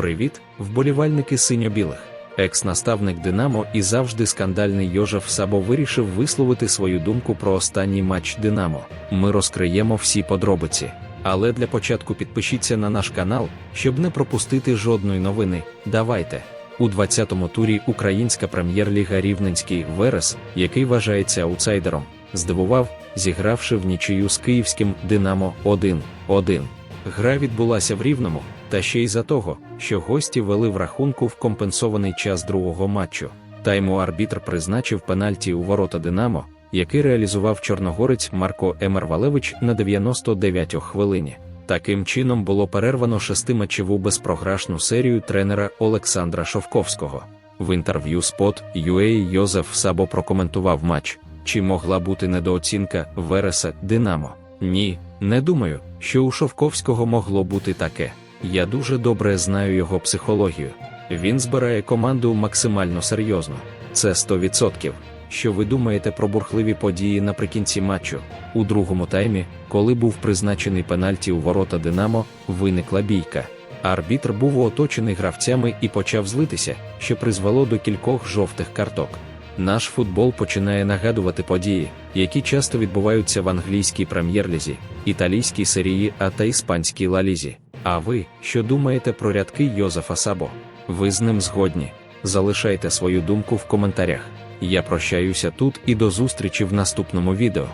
Привіт, вболівальники синьо-білих. Екс-наставник Динамо і завжди скандальний Йожеф Сабо вирішив висловити свою думку про останній матч Динамо. Ми розкриємо всі подробиці. Але для початку підпишіться на наш канал, щоб не пропустити жодної новини. Давайте. У 20-му турі Українська прем'єр-ліга Рівненський Верес, який вважається аутсайдером, здивував, зігравши в нічию з київським Динамо 1-1. Гра відбулася в Рівному, та ще й за того, що гості вели в рахунку в компенсований час другого матчу. Тайму арбітр призначив пенальті у ворота Динамо, який реалізував чорногорець Марко Емервалевич на 99-й хвилині. Таким чином було перервано шестиматчеву безпрограшну серію тренера Олександра Шовковського. В інтерв'ю Spot UA Йозеф Сабо прокоментував матч. Чи могла бути недооцінка Вереса Динамо? Ні, не думаю, що у Шовковського могло бути таке. Я дуже добре знаю його психологію. Він збирає команду максимально серйозно. Це 100%. Що ви думаєте про бурхливі події наприкінці матчу? У другому таймі, коли був призначений пенальті у ворота Динамо, виникла бійка. Арбітр був оточений гравцями і почав злитися, що призвело до кількох жовтих карток. Наш футбол починає нагадувати події, які часто відбуваються в англійській прем'єр-лізі, італійській серії А та іспанській лалізі. А ви що думаєте про рядки Йозефа Сабо? Ви з ним згодні? Залишайте свою думку в коментарях. Я прощаюся тут і до зустрічі в наступному відео.